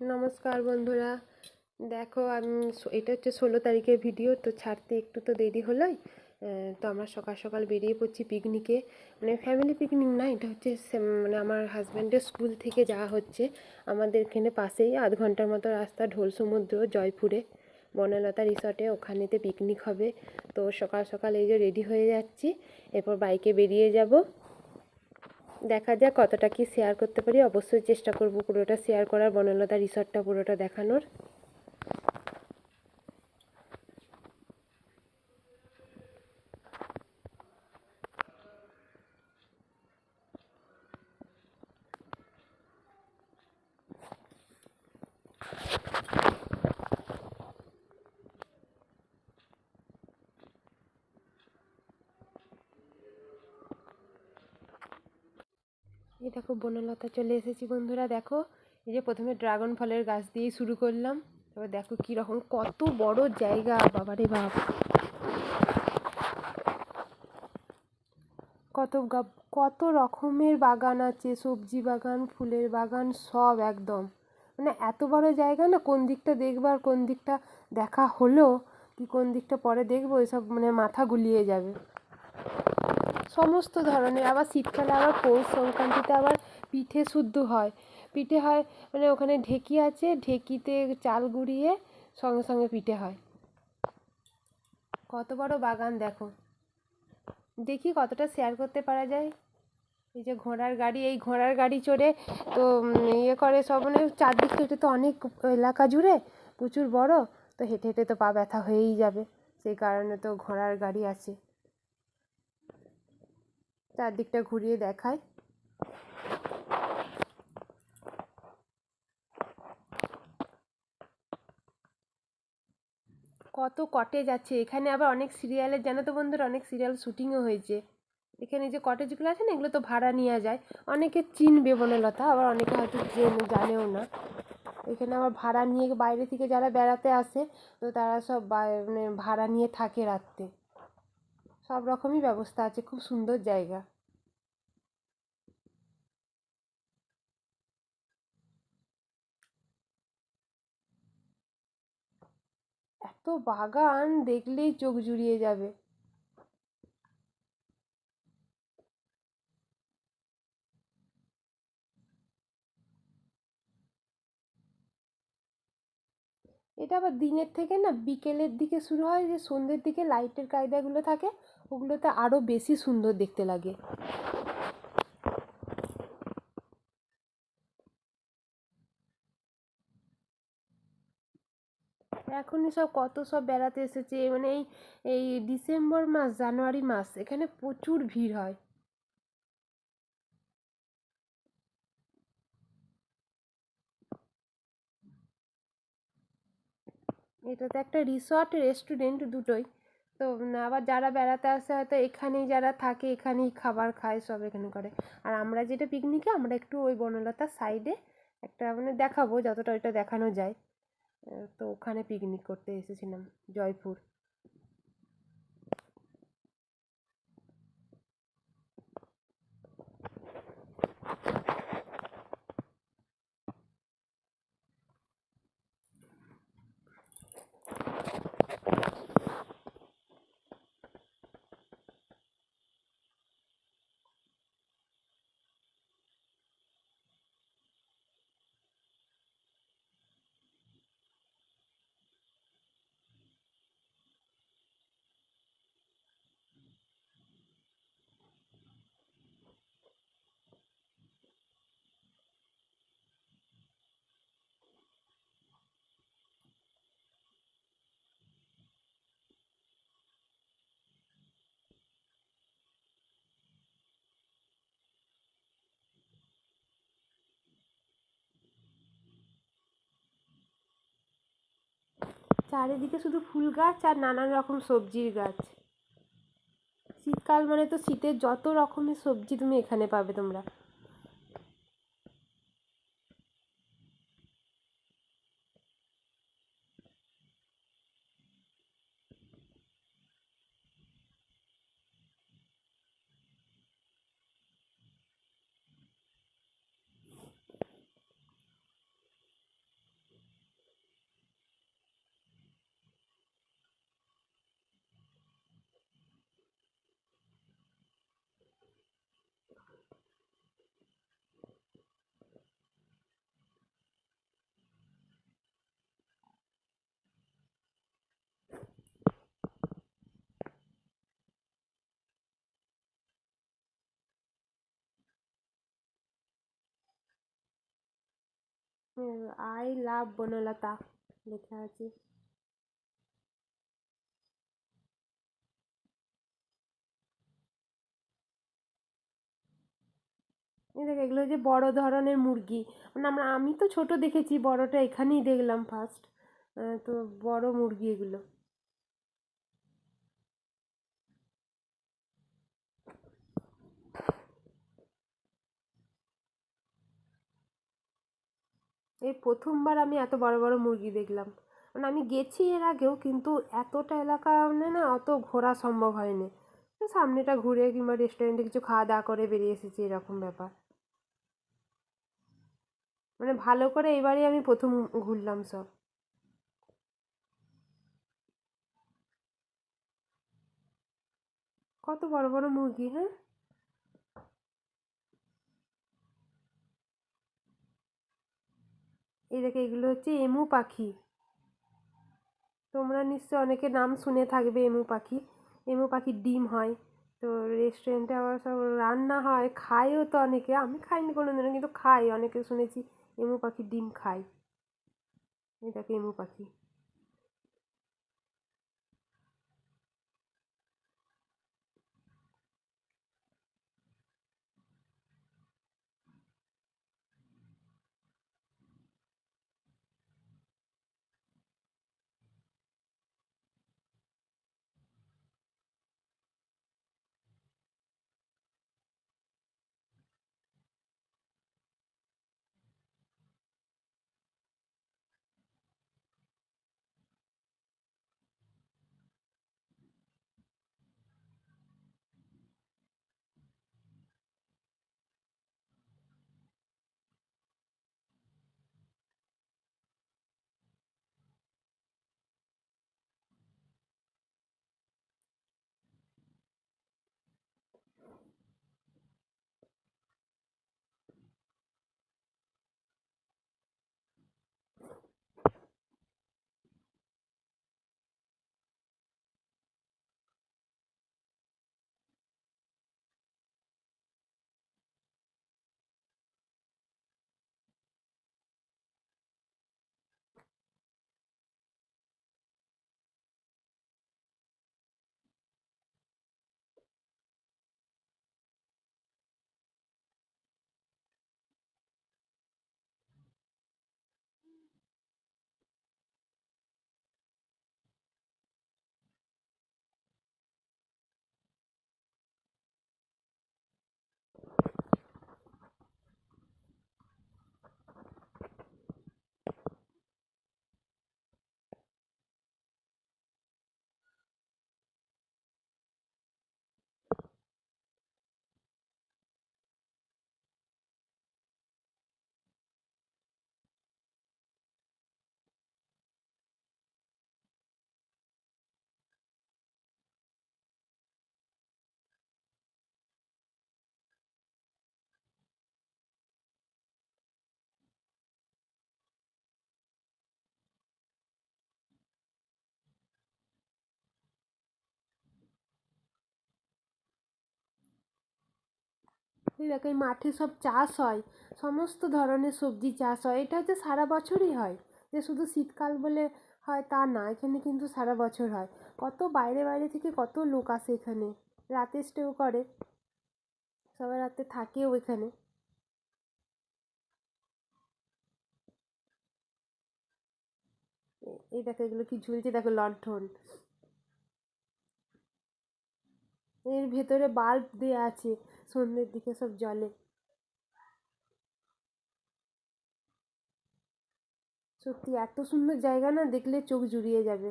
নমস্কার বন্ধুরা। দেখো, আমি এটা হচ্ছে ষোলো তারিখের ভিডিও তো ছাড়তে একটু তো দেরি হলোই। তো আমরা সকাল সকাল বেরিয়ে পড়ছি পিকনিকে মানে ফ্যামিলি পিকনিক না, এটা হচ্ছে মানে আমার হাজব্যান্ডের স্কুল থেকে যাওয়া হচ্ছে। আমাদের এখানে পাশেই আধ ঘণ্টার মতো রাস্তা, ঢোল সমুদ্র, জয়পুরে। বনলতা রিসর্টে ওখানেতে পিকনিক হবে। তো সকাল সকাল এই যে রেডি হয়ে যাচ্ছি। এরপর বাইকে বেরিয়ে যাব। দেখা যাক কতটা কি শেয়ার করতে পারি। অবশ্যই চেষ্টা করব পুরোটা শেয়ার করার, বনলতা রিসর্টটা পুরোটা দেখানোর। দেখো বনলতা চলে এসেছি বন্ধুরা, দেখো। এই যে প্রথমে ড্রাগন ফলের গাছ দিয়েই শুরু করলাম। তারপর দেখো কীরকম কত বড় জায়গা, বাবারে বাপ। কত কত রকমের বাগান আছে, সবজি বাগান, ফুলের বাগান, সব একদম। মানে এত বড় জায়গা না, কোন দিকটা দেখবার কোন দিকটা দেখা হলো, কি কোন দিকটা পরে দেখব, এসব মানে মাথা গুলিয়ে যাবে। সমস্ত ধরনের, আবার শীতকালে আবার পৌষ সংক্রান্তিতে আবার পিঠে শুদ্ধ হয়। পিঠে হয় মানে ওখানে ঢেঁকি আছে, ঢেঁকিতে চাল গুঁড়িয়ে সঙ্গে সঙ্গে পিঠে হয়। কত বড় বাগান দেখো। দেখি কতটা শেয়ার করতে পারা যায়। এই যে ঘোড়ার গাড়ি, এই ঘোড়ার গাড়ি চড়ে তো ইয়ে করে সব মানে চারদিক থেকে তো অনেক এলাকা জুড়ে প্রচুর বড়, তো হেঁটে হেঁটে তো পা ব্যথা হয়েই যাবে। সেই কারণে তো ঘোড়ার গাড়ি আছে। চারদিকটা ঘুরিয়ে দেখায় কত কটেজ আছে। এখানে আবার অনেক সিরিয়ালের জানো তো বন্ধুরা, অনেক সিরিয়াল শুটিংও হয়েছে। এখানে যে কটেজগুলো আছে না, এগুলো তো ভাড়া নেওয়া যায়। অনেকে চিনবে বনলতা আবার অনেকে হয়তো চেনে জানেও না। এখানে আবার ভাড়া নিয়ে বাইরে থেকে যারা বেড়াতে আসে, তো তারা সব মানে ভাড়া নিয়ে থাকে রাত্রে। সব রকমই ব্যবস্থা আছে, খুব সুন্দর জায়গা। এত বাগান দেখলেই চোখ জুড়িয়ে যাবে। এটা আবার দিনের থেকে না, বিকেলের দিকে শুরু হয়, যে সন্ধ্যের দিকে লাইটের কায়দাগুলো থাকে ওগুলোতে আরও বেশি সুন্দর দেখতে লাগে। এখনই সব কত সব বেড়াতে এসেছে মানে এই এই ডিসেম্বর মাস, জানুয়ারি মাস, এখানে প্রচুর ভিড় হয়। এটা তো একটা রিসর্ট রেস্টুরেন্ট দুটোই। তো আবার যারা বেড়াতে আসে হয়তো এখানেই যারা থাকে, এখানেই খাবার খায়, সব এখানে করে। আর আমরা যেটা পিকনিকে আমরা একটু ওই বনলতার সাইডে একটা মানে দেখাবো, যতটা ওইটা দেখানো যায়। তো ওখানে পিকনিক করতে এসেছিলাম, জয়পুর। চারিদিকে শুধু ফুল গাছ আর নানান রকম সবজির গাছ। শীতকাল মানে তো শীতের যত রকমের সবজি তুমি এখানে পাবে তোমরা। আই লাভ বনলতা লেখা আছে দেখ এগুলো যে বড় ধরনের মুরগি মানে আমরা আমি তো ছোট দেখেছি বড়টা এখানেই দেখলাম ফার্স্ট তো বড় মুরগি এগুলো এই প্রথমবার আমি এত বড় বড় মুরগি দেখলাম। মানে আমি গেছি এর আগেও, কিন্তু এতটা এলাকা মানে না, অত ঘোরা সম্ভব হয়নি। সামনেটা ঘুরে কিংবা রেস্টুরেন্টে কিছু খাওয়া দাওয়া করে বেরিয়ে এসেছি, এরকম ব্যাপার। মানে ভালো করে এবারই আমি প্রথম ঘুরলাম সব। কত বড় বড় মুরগি হ্যাঁ? এই দেখে, এগুলো হচ্ছে এমু পাখি। তোমরা নিশ্চয় অনেকে নাম শুনে থাকবে এমু পাখি। এমু পাখির ডিম হয়। তো রেস্টুরেন্টে আবার সব রান্না হয়, খায়ও তো অনেকে। আমি খাইনি কোনো দিনও কিন্তু খাই, অনেকে শুনেছি এমু পাখি ডিম খায়। এই এমু পাখি। এই মাঠে সব চাষ হয়, সমস্ত ধরনের সবজি চাষ হয়। এটা হচ্ছে সারা বছরই হয়। যে শুধু শীতকাল বলে হয় তা না, এখানে কিন্তু সারা বছর হয়। কত বাইরে বাইরে থেকে কত লোক আসে এখানে। রাতে স্টেও করে। সবাই রাতে থাকেও এখানে। এই দেখো এগুলো কি ঝুলছে, দেখো লণ্ঠন। এর ভেতরে বাল্ব দেওয়া আছে সন্ধ্যের দিকে সব জলে। সত্যি এত সুন্দর জায়গা না দেখলে চোখ জুড়িয়ে যাবে।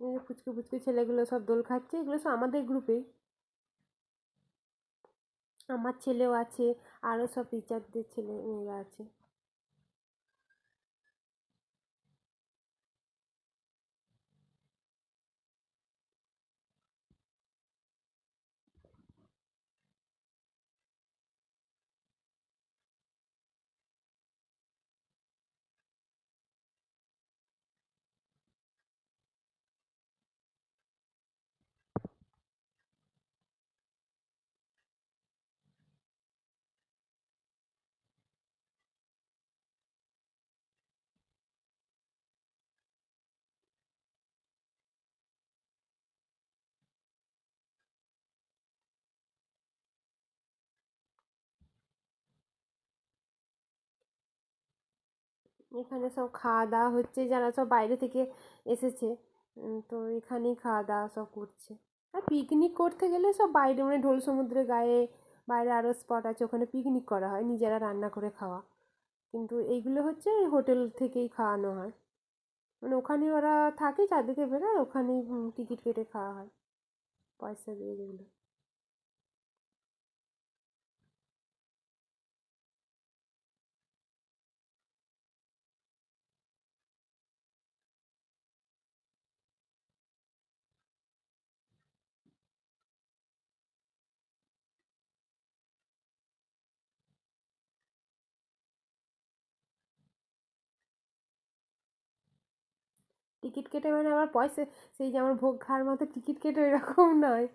ফুচকে ফুচকে ছেলেগুলো সব দোল খাচ্ছে, এগুলো সব আমাদের গ্রুপে আমার ছেলেও আছে, আরও সব টিচারদের ছেলে মেয়েরা আছে। এখানে সব খাওয়া দাওয়া হচ্ছে, যারা সব বাইরে থেকে এসেছে। তো এখানেই খাওয়া দাওয়া সব করছে। আর পিকনিক করতে গেলে সব বাইরে মানে ঢোল সমুদ্রের গায়ে বাইরে আরও স্পট আছে, ওখানে পিকনিক করা হয়, নিজেরা রান্না করে খাওয়া। কিন্তু এইগুলো হচ্ছে হোটেল থেকেই খাওয়ানো হয়। মানে ওখানে ওরা থাকে চারদিকে বেরোয় ওখানেই টিকিট কেটে খাওয়া হয়। পয়সা দিয়ে যেগুলো। টিকিট কেটে মানে আবার পয়সা, সেই যেমন ভোগ খাওয়ার মতো টিকিট কেটে এরকম নয়।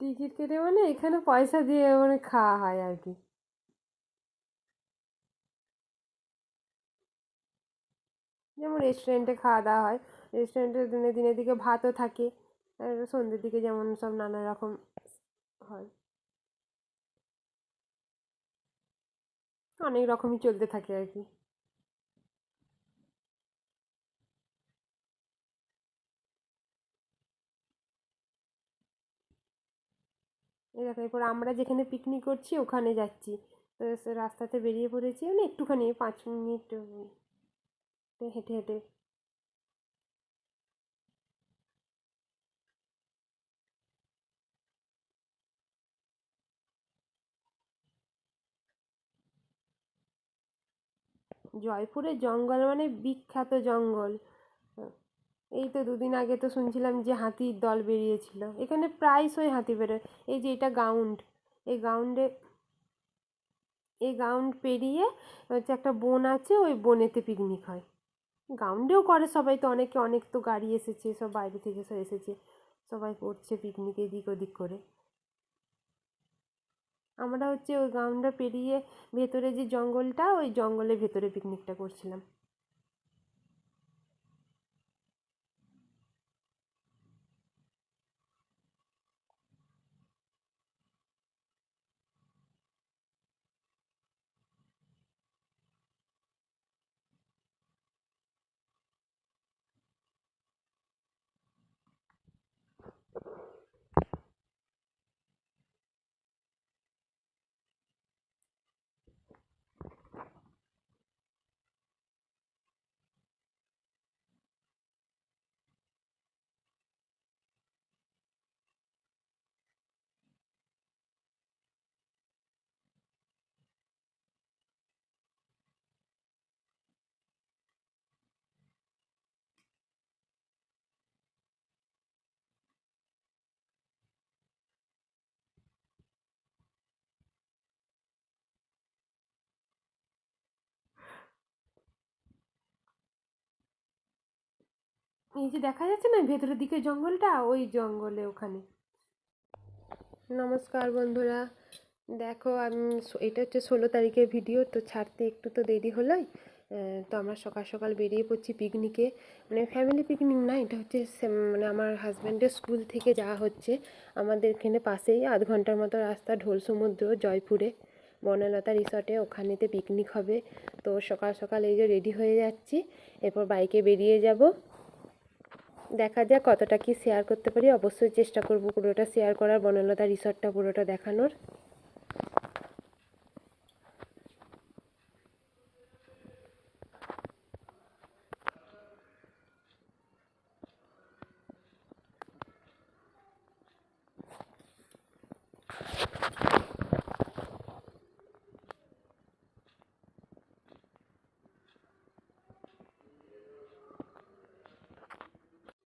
টিকিট কেটে মানে এখানে পয়সা দিয়ে মানে খাওয়া হয় আর কি। যেমন রেস্টুরেন্টে খাওয়া দাওয়া হয়। রেস্টুরেন্টে দিনে দিনের দিকে ভাতও থাকে। আর সন্ধ্যের দিকে যেমন সব নানা রকম হয়। অনেক রকমই চলতে থাকে আর কি এই দেখো, এরপর আমরা যেখানে পিকনিক করছি, ওখানে যাচ্ছি। তো রাস্তাতে বেরিয়ে পড়েছি মানে একটুখানি, পাঁচ মিনিট হেঁটে হেঁটে। জয়পুরের জঙ্গল মানে বিখ্যাত জঙ্গল। এই তো দুদিন আগে তো শুনছিলাম যে হাতির দল বেরিয়েছিল। এখানে প্রায়শই হাতি বেরোয়। এই যে এটা গাউন্ড। এই গ্রাউন্ডে এই গাউন্ড পেরিয়ে হচ্ছে একটা বন আছে, ওই বনেতে পিকনিক হয়। গাউন্ডেও করে সবাই তো, অনেকে, অনেক তো গাড়ি এসেছে, সব বাইরে থেকে সব এসেছে। সবাই করছে পিকনিক এদিক ওদিক করে। আমরা হচ্ছে ওই গ্রাউন্ডটা পেরিয়ে ভেতরে যে জঙ্গলটা, ওই জঙ্গলের ভেতরে পিকনিকটা করছিলাম। এই যে দেখা যাচ্ছে না ভেতরের দিকে জঙ্গলটা? ওই জঙ্গলে ওখানে। নমস্কার বন্ধুরা। দেখো, আমি এটা হচ্ছে ষোলো তারিখের ভিডিও, তো ছাড়তে একটু তো দেরি হলোই। তো আমরা সকাল সকাল বেরিয়ে পড়ছি পিকনিকে মানে ফ্যামিলি পিকনিক না, এটা হচ্ছে মানে আমার হাজব্যান্ডের স্কুল থেকে যাওয়া হচ্ছে। আমাদের এখানে পাশেই আধ ঘণ্টার মতো রাস্তা, ঢোল সমুদ্র, জয়পুরে। বনলতা রিসর্টে ওখানেতে পিকনিক হবে। তো সকাল সকাল এই যে রেডি হয়ে যাচ্ছি। এরপর বাইকে বেরিয়ে যাব। দেখা যাক কতটা কি শেয়ার করতে পারি। অবশ্যই চেষ্টা করব পুরোটা শেয়ার করার, বনলতা রিসর্টটা পুরোটা দেখানোর।